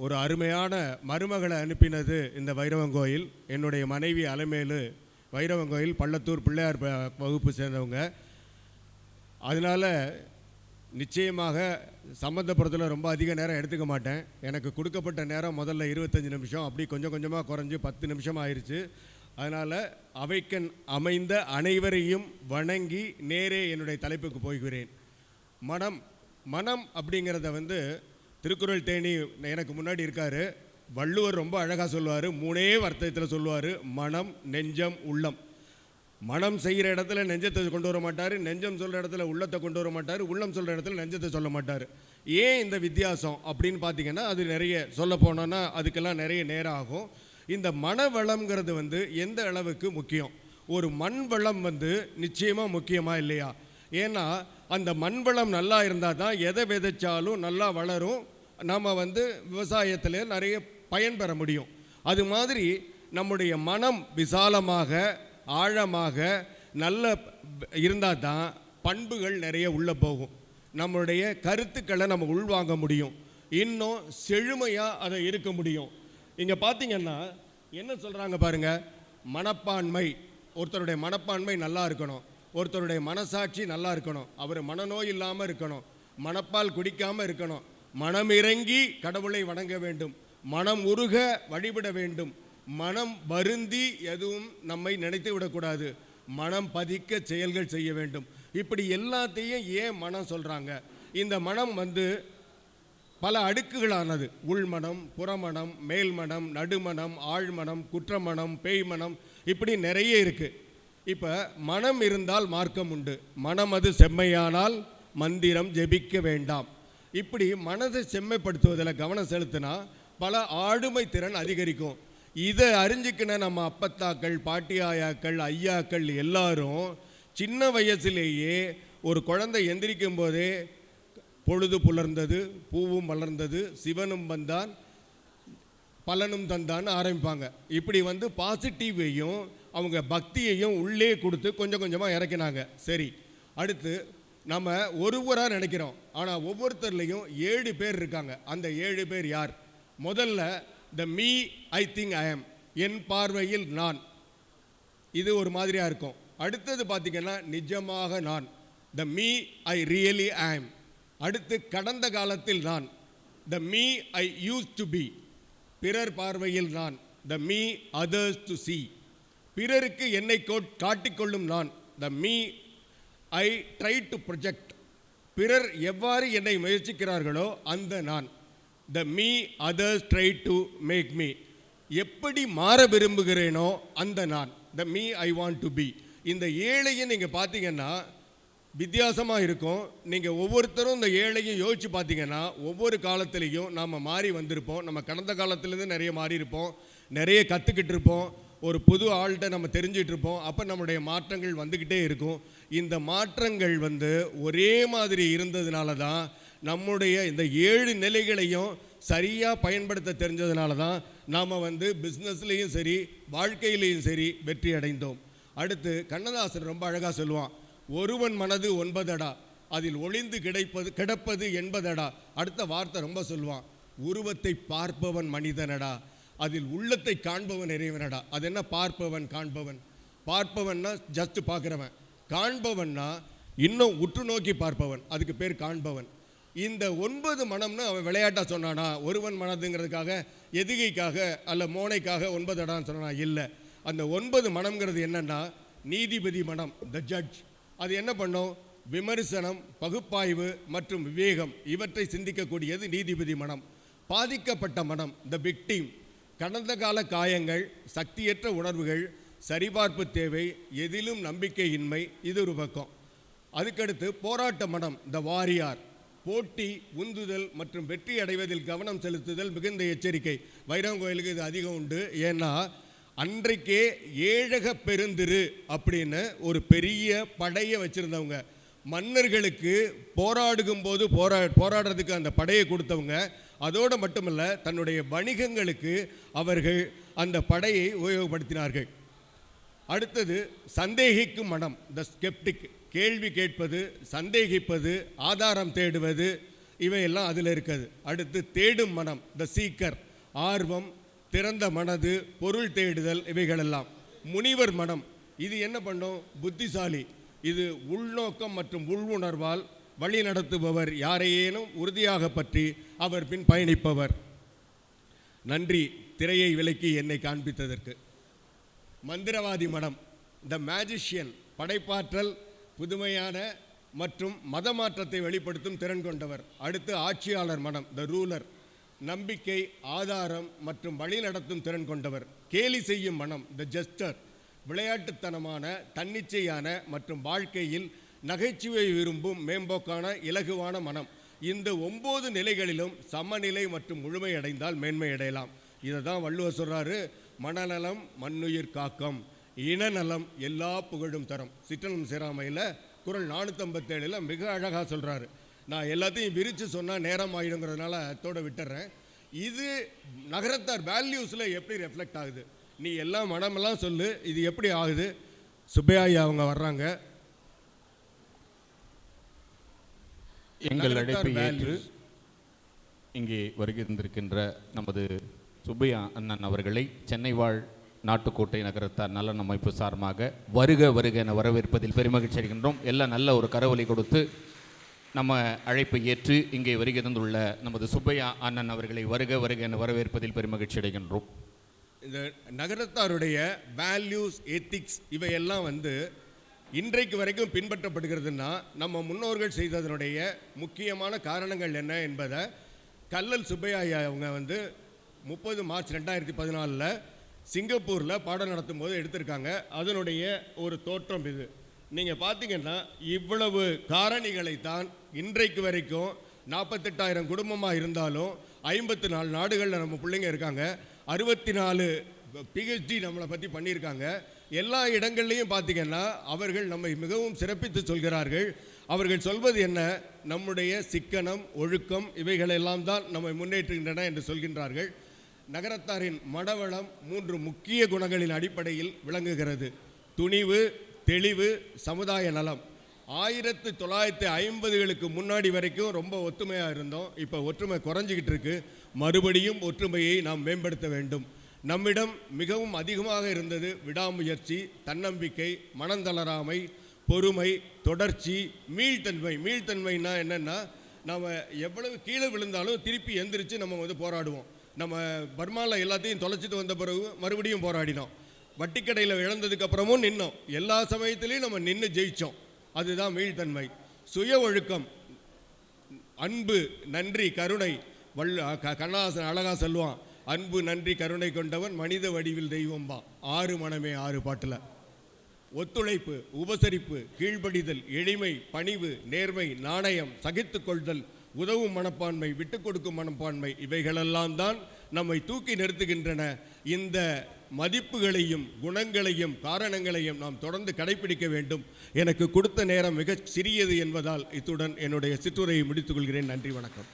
ஒரு அருமையான மருமகளை அனுப்பினது இந்த வைரவங்கோயில் என்னுடைய மனைவி அலமேலு வைரவங்கோயில் பள்ளத்தூர் பிள்ளையார் ப- வகுப்பு சேர்ந்தவங்க. அதனால் நிச்சயமாக சம்மந்தப்புறத்தில் ரொம்ப அதிக நேரம் எடுத்துக்க மாட்டேன். எனக்கு கொடுக்கப்பட்ட நேரம் முதல்ல இருபத்தஞ்சி நிமிஷம். அப்படி கொஞ்சம் கொஞ்சமாக குறைஞ்சி பத்து நிமிஷம் ஆயிடுச்சு அதனால் அவைக்கண் அமைந்த அனைவரையும் வணங்கி நேரே என்னுடைய தலைப்புக்கு போய்கிறேன் மனம் மனம் அப்படிங்கிறத வந்து திருக்குறள் தேனி எனக்கு முன்னாடி இருக்கார். வள்ளுவர் ரொம்ப அழகாக சொல்லுவார். மூணே வர்த்தகத்தில் சொல்லுவார். மனம் நெஞ்சம் உள்ளம். மனம் செய்கிற இடத்துல நெஞ்சத்தை கொண்டு வர மாட்டார். நெஞ்சம் சொல்கிற இடத்துல உள்ளத்தை கொண்டு வர மாட்டார். உள்ளம் சொல்கிற இடத்துல நெஞ்சத்தை சொல்ல மாட்டார். ஏன் இந்த வித்தியாசம் அப்படின்னு பார்த்தீங்கன்னா அது நிறைய சொல்ல போனோன்னா அதுக்கெல்லாம் நிறைய நேரம் ஆகும். இந்த மனவளம்ங்கிறது வந்து எந்த அளவுக்கு முக்கியம்? ஒரு மண் வளம் வந்து நிச்சயமாக முக்கியமாக இல்லையா? ஏன்னா அந்த மண் வளம் நல்லா இருந்தால் தான் எதை விதைச்சாலும் நல்லா வளரும். நம்ம வந்து விவசாயத்தில் நிறைய பயன்பெற முடியும். அது மாதிரி நம்முடைய மனம் விசாலமாக ஆழமாக நல்ல இருந்தால் தான் பண்புகள் நிறைய உள்ளே போகும். நம்மளுடைய கருத்துக்களை நம்ம உள்வாங்க முடியும். இன்னும் செழுமையாக அதை இருக்க முடியும். இங்கே பார்த்தீங்கன்னா என்ன சொல்கிறாங்க பாருங்க? மனப்பான்மை. ஒருத்தருடைய மனப்பான்மை நல்லா இருக்கணும். ஒருத்தருடைய மனசாட்சி நல்லா இருக்கணும். அவர் மனநோய் இல்லாமல் இருக்கணும். மனப்பால் குடிக்காமல் இருக்கணும். மனம் இறங்கி கடவுளை வணங்க வேண்டும். மனம் உருக வழிபட வேண்டும். மனம் வருந்தி எதுவும் நம்மை நினைத்து விடக்கூடாது. மனம் பதிக்க செயல்கள் செய்ய வேண்டும். இப்படி எல்லாத்தையும் ஏன் மனம் சொல்கிறாங்க இந்த மனம் வந்து பல அடுக்குகளானது. உள்மனம் புறமணம் மேல்மனம் நடுமணம் ஆழ்மனம் குற்றமணம் பேய்மனம் இப்படி நிறைய இருக்குது இப்போ மனம் இருந்தால் மார்க்கம் உண்டு. மனம் அது செம்மையானால் மந்திரம் ஜெபிக்க வேண்டாம். இப்படி மனதை செம்மைப்படுத்துவதில் கவனம் செலுத்தினா பல ஆளுமை திறன் அதிகரிக்கும். இதை அறிஞ்சிக்கின நம்ம அப்பத்தாக்கள் பாட்டியாயாக்கள் ஐயாக்கள் எல்லாரும் சின்ன வயசுலேயே ஒரு குழந்தை எந்திரிக்கும் போதே பொழுது புலர்ந்தது பூவும் வளர்ந்தது சிவனும் வந்தான் பலனும் தந்தான்னு ஆரம்பிப்பாங்க. இப்படி வந்து பாசிட்டிவையும் அவங்க பக்தியையும் உள்ளே கொடுத்து கொஞ்சம் கொஞ்சமாக இறக்கினாங்க. சரி அடுத்து நம்ம ஒருவராக நினைக்கிறோம். ஆனால் ஒவ்வொருத்தர்லேயும் ஏழு பேர் இருக்காங்க. அந்த ஏழு பேர் யார்? முதல்ல the me I think I am என் பார்வையில் நான். இது ஒரு மாதிரியாக இருக்கும். அடுத்தது பார்த்திங்கன்னா நிஜமாக நான். த மீ ஐ ரியலி ஆம் அடுத்து கடந்த காலத்தில் நான். The me I used to be பிறர் பார்வையில் நான். The me others to see பிறருக்கு என்னை கோட்- காட்டிக்கொள்ளும் நான் the me I try to project பிறர் எவ்வாறு என்னை முயற்சிக்கிறார்களோ அந்த நான் the me others try to make me எப்படி மாற விரும்புகிறேனோ அந்த நான் the me I want to be இந்த ஏழையும் நீங்கள் பார்த்தீங்கன்னா வித்தியாசமாக இருக்கும். நீங்கள் ஒவ்வொருத்தரும் இந்த ஏழையும் யோசித்து பார்த்தீங்கன்னா ஒவ்வொரு காலத்துலேயும் நாம் மாறி வந்திருப்போம். நம்ம கடந்த காலத்துலேருந்து நிறைய மாறி இருப்போம் நிறைய கற்றுக்கிட்டு இருப்போம் ஒரு புது ஆள்கிட்ட நம்ம தெரிஞ்சிட்டு இருப்போம். அப்போ நம்முடைய மாற்றங்கள் வந்துக்கிட்டே இருக்கும். இந்த மாற்றங்கள் வந்து ஒரே மாதிரி இருந்ததுனால தான் நம்முடைய இந்த ஏழு நிலைகளையும் சரியாக பயன்படுத்த தெரிஞ்சதுனால தான் நாம் வந்து பிஸ்னஸ்லேயும் சரி வாழ்க்கையிலையும் சரி வெற்றி அடைந்தோம். அடுத்து கண்ணதாசன் ரொம்ப அழகாக சொல்லுவான். ஒருவன் மனது ஒன்பதடா அதில் ஒளிந்து கிடைப்பது கிடப்பது என்பதடா. அடுத்த வார்த்தை ரொம்ப சொல்லுவான். உருவத்தை பார்ப்பவன் மனிதனடா அதில் உள்ளத்தை காண்பவன் இறைவனடா. அது என்ன? பார்ப்பவன் காண்பவன். பார்ப்பவன்னா ஜஸ்ட் பார்க்குறவன். காண்பவன்னா இன்னும் உற்று நோக்கி பார்ப்பவன். அதுக்கு பேர் காண்பவன். இந்த ஒன்பது மனம்னு அவன் விளையாட்டாக சொன்னானா? ஒருவன் மனதுங்கிறதுக்காக எதுகைக்காக அல்ல மோனைக்காக ஒன்பது இடம் சொன்னானா? இல்லை. அந்த ஒன்பது மனம்ங்கிறது என்னன்னா நீதிபதி மனம் த ஜட்ஜ் அது என்ன பண்ணும்? விமர்சனம் பகுப்பாய்வு மற்றும் விவேகம். இவற்றை சிந்திக்கக்கூடியது நீதிபதி மனம். பாதிக்கப்பட்ட மனம் த விக்டீம் கடந்த கால காயங்கள் சக்தியற்ற உணர்வுகள் சரிபார்ப்பு தேவை எதிலும் நம்பிக்கையின்மை இது ஒரு பக்கம். அதுக்கடுத்து போராட்ட மனம் த வாரியார். போட்டி உந்துதல் மற்றும் வெற்றி அடைவதில் கவனம் செலுத்துதல் மிகுந்த எச்சரிக்கை. வைரம் கோயிலுக்கு இது அதிகம் உண்டு. ஏன்னா அன்றைக்கே ஏழக பெருந்திரு அப்படின்னு ஒரு பெரிய படையை வச்சுருந்தவங்க. மன்னர்களுக்கு போராடுகும் போது போரா போராடுறதுக்கு அந்த படையை கொடுத்தவங்க. அதோடு மட்டுமல்ல தன்னுடைய வணிகங்களுக்கு அவர்கள் அந்த படையை உபயோகப்படுத்தினார்கள். அடுத்தது சந்தேகிக்கும் மனம் த ஸ்கெப்டிக் கேள்வி கேட்பது சந்தேகிப்பது ஆதாரம் தேடுவது இவையெல்லாம் அதில் இருக்குது அடுத்து தேடும் மனம் த சீக்கர் ஆர்வம் திறந்த மனது பொருள் தேடுதல் இவைகளெல்லாம். முனிவர் மனம். இது என்ன பண்ணும்? புத்திசாலி. இது உள்நோக்கம் மற்றும் உள்வுணர்வால் வழி நடத்துபவர் யாரையேனும் உறுதியாக பற்றி அவர் பின் பயணிப்பவர். நன்றி திரையை விலக்கி என்னை காண்பித்ததற்கு. மந்திரவாதி மடம் த மேஜிஷியன் படைப்பாற்றல் புதுமையான மற்றும் மதமாற்றத்தை வெளிப்படுத்தும் திறன் கொண்டவர். அடுத்து ஆட்சியாளர் மனம் த ரூலர் நம்பிக்கை ஆதாரம் மற்றும் வழிநடத்தும் திறன் கொண்டவர். கேலி செய்யும் மனம் த ஜஸ்டர் விளையாட்டுத்தனமான தன்னிச்சையான மற்றும் வாழ்க்கையில் நகைச்சுவை விரும்பும் மேம்போக்கான இலகுவான மனம். இந்த ஒம்பது நிலைகளிலும் சமநிலை மற்றும் முழுமை அடைந்தால் மேன்மை அடையலாம். இதை தான் வள்ளுவர் சொல்கிறாரு மனநலம் மண்ணுயிர் காக்கம். இனநலம் எல்லா புகழும் தரும். சிற்றனம் சேராமையில் குரல் நானூற்றம்பத்தேழில் மிக அழகாக சொல்கிறாரு நான் எல்லாத்தையும் விரித்து சொன்னால் நேரம் ஆகிடுங்கிறதுனால அத்தோடு விட்டுறேன். இது நகரத்தார் வேல்யூஸில் எப்படி ரெஃப்ளெக்ட் ஆகுது? நீ எல்லாம் மனமெல்லாம் சொல்லு இது எப்படி ஆகுது? சுப்பையாயி அவங்க வர்றாங்க. எங்கள் அழைப்பை ஏற்று. இங்கே வருகை தந்திருக்கின்ற நமது சுப்பையா அண்ணன் அவர்களை சென்னை வாழ் நாட்டுக்கோட்டை நகரத்தார் நலன் அமைப்பு சார்பாக வருக வருக என வரவேற்பதில் பெருமகிழ்ச்சி அடைகின்றோம் எல்லாம் நல்ல ஒரு கரவொலி கொடுத்து நம்ம அழைப்பை ஏற்று இங்கே வருகை தந்துள்ள நமது சுப்பையா அண்ணன் அவர்களை வருக வருக என வரவேற்பதில் பெருமகிழ்ச்சி அடைகின்றோம் இந்த நகரத்தாருடைய வேல்யூஸ் எத்திக்ஸ் இவையெல்லாம் வந்து இன்றைக்கு வரைக்கும் பின்பற்றப்படுகிறதுன்னா நம்ம முன்னோர்கள் செய்ததனுடைய முக்கியமான காரணங்கள் என்ன என்பதை கல்லல் சுப்பையா அவங்க வந்து முப்பது மார்ச் ரெண்டாயிரத்தி பதினாலில் சிங்கப்பூரில் பாடம் நடத்தும் போது எடுத்திருக்காங்க. அதனுடைய ஒரு தோற்றம் இது. நீங்கள் பார்த்தீங்கன்னா இவ்வளவு காரணிகளை தான் இன்றைக்கு வரைக்கும் நாற்பத்தெட்டாயிரம் குடும்பமாக இருந்தாலும் ஐம்பத்தி நாலு நாடுகளில் நம்ம பிள்ளைங்க இருக்காங்க. அறுபத்தி நாலு பிஹெச்டி நம்மளை பற்றி பண்ணியிருக்காங்க. எல்லா இடங்கள்லையும் பார்த்தீங்கன்னா அவர்கள் நம்மை மிகவும் சிறப்பித்து சொல்கிறார்கள். அவர்கள் சொல்வது என்ன? நம்முடைய சிக்கனம் ஒழுக்கம் இவைகளெல்லாம் தான் நம்மை முன்னேற்றுகின்றன என்று சொல்கின்றார்கள். நகரத்தாரின் மடவளம் மூன்று முக்கிய குணங்களின் அடிப்படையில் விளங்குகிறது. துணிவு தெளிவு சமுதாய நலம். ஆயிரத்து தொள்ளாயிரத்தி ஐம்பதுகளுக்கு முன்னாடி வரைக்கும் ரொம்ப ஒற்றுமையாக இருந்தோம். இப்போ ஒற்றுமை குறைஞ்சிக்கிட்டு இருக்கு. மறுபடியும் ஒற்றுமையை நாம் மேம்படுத்த வேண்டும். நம்மிடம் மிகவும் அதிகமாக இருந்தது விடாமுயற்சி தன்னம்பிக்கை மனந்தளராமை பொறுமை தொடர்ச்சி மீள்தன்மை. மீள்தன்மைனா என்னென்னா நம்ம எவ்வளவு கீழே விழுந்தாலும் திருப்பி எந்திரிச்சு நம்ம வந்து போராடுவோம். நம்ம பர்மாவில் எல்லாத்தையும் தொலைச்சிட்டு வந்த பிறகு மறுபடியும் போராடினோம். வட்டிக்கடையில் இழந்ததுக்கப்புறமும் நின்னோம். எல்லா சமயத்திலையும் நம்ம நின்று ஜெயித்தோம் அதுதான் மீள்தன்மை. சுய ஒழுக்கம் அன்பு நன்றி கருணை வல் க- கண்ணாசன் அழகா சொல்லுவான். அன்பு நன்றி கருணை கொண்டவன் மனித வடிவில் தெய்வம்பா. ஆறு மனமே ஆறு பாட்டில். ஒத்துழைப்பு உபசரிப்பு கீழ்ப்படிதல் எளிமை பணிவு நேர்மை நாணயம் சகித்து கொள்தல் உதவும் மனப்பான்மை விட்டு கொடுக்கும் மனப்பான்மை இவைகளெல்லாம் தான் நம்மை தூக்கி நிறுத்துகின்றன. இந்த மதிப்புகளையும் குணங்களையும் காரணங்களையும் நாம் தொடர்ந்து கடைபிடிக்க வேண்டும். எனக்கு கொடுத்த நேரம் மிகச் சிறியது என்பதால் இத்துடன் என்னுடைய சிற்றுரையை முடித்துக் கொள்கிறேன். நன்றி வணக்கம்.